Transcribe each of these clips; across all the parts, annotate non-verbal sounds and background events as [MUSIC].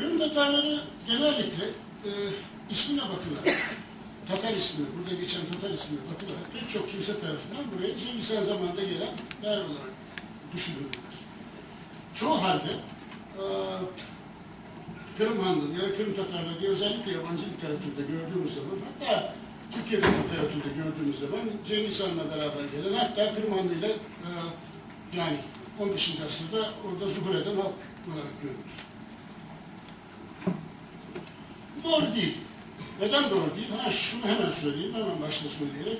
Kırım Tatarları genellikle e, ismine bakılarak, Tatar ismine, burada geçen Tatar ismine bakılarak pek çok kimse tarafından buraya Cengiz Han zamanında gelen yer olarak düşünülürler. Çoğu halde e, Kırım Hanlığı ya da Kırım Tatarları diye özellikle yabancı literatürde gördüğümüz zaman hatta Türkiye'de literatürde gördüğümüz zaman Cengiz Han'la beraber gelen hatta Kırım Hanlığı ile e, yani 15. asırda orada zuhur eden halk olarak görülür. Bu doğru değil. Neden doğru değil? Ha şunu hemen söyleyeyim, hemen başta söyleyerek.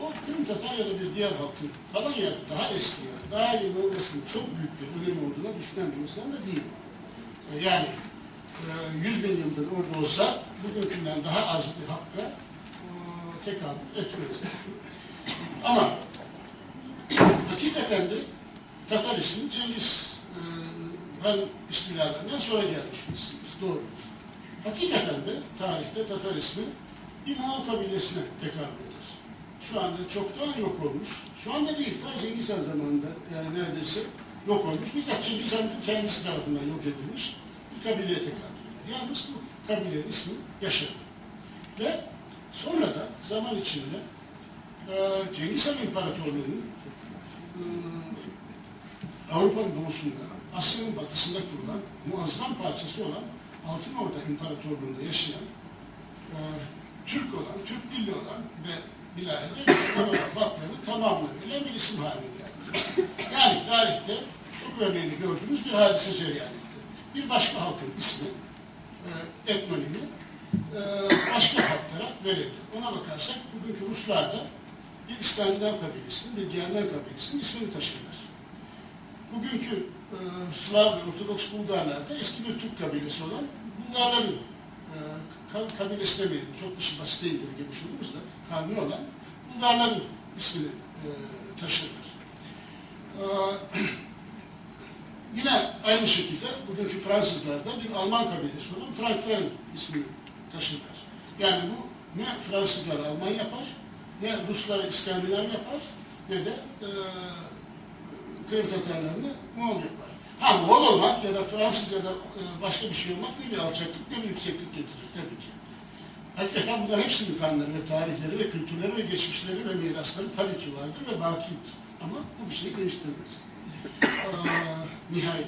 O Kırım Tatar ya da bir diğer halkın falan ya daha eski ya, daha yeni olmasının çok büyük bir önemi olduğuna düşünen bir insan da değil. E, Yani e, 100 bin yıldır orada olsa bugünkünden daha az bir hakka e, tekabül etmez. Ama hakikaten de Tatar ismi Cengiz e, Han istilalerinden sonra gelmiş bir isimdir. Doğrudur. Hakikaten de tarihte Tatar ismi bir Moğol kabilesine tekabül eder. Şu anda çoktan yok olmuş. Şu anda değil, daha Cengiz Han zamanında yani neredeyse yok olmuş. Bizzat Cengiz Han'ın kendisi tarafından yok edilmiş bir kabileye tekabül eder. Yalnız bu kabilenin ismi yaşadı. Ve sonra da zaman içinde e, Cengiz Han İmparatorluğu'nun e, Avrupa'nın doğusunda, Asya'nın batısında kurulan muazzam parçası olan Altın Orda İmparatorluğu'nda yaşayan e, Türk olan, Türk dilli olan ve bilahare olan Batman'ın tamamlarıyla bir isim haline geldi. Yani tarihte çok örneğini gördüğümüz bir hadise cereyan etti. Bir başka halkın ismi, e, etnonimi e, başka halklara verildi. Ona bakarsak bugünkü Ruslar da bir İskandinav kabilesinin, bir Germen kabilesinin ismini taşırlar. Bugünkü e, Slav ve Ortodoks Bulgarlar da eski bir Türk kabilesi olan Bulgarların e, ka- kabilesi demeyelim, çok işi basit değildir gibi düşünürüz da kavmi olan Bulgarların ismini e, taşırlar. E, [CLEARS THROAT] yine aynı şekilde bugünkü Fransızlar da bir Alman kabilesi olan Frankların ismini taşırlar. Yani bu ne Fransızlar Alman yapar, ne Ruslar İskandinav yapar, ne de e, Kırım Tatarlarını Moğol yapar. Ha Moğol olmak ya da Fransız ya da e, başka bir şey olmak ne bir alçaklık ne bir yükseklik getirir tabii ki. Hakikaten bunların hepsinin kanları ve tarihleri ve kültürleri ve geçmişleri ve mirasları tabii ki vardır ve bakidir. Ama bu bir şeyi değiştirmez. Aa, nihayet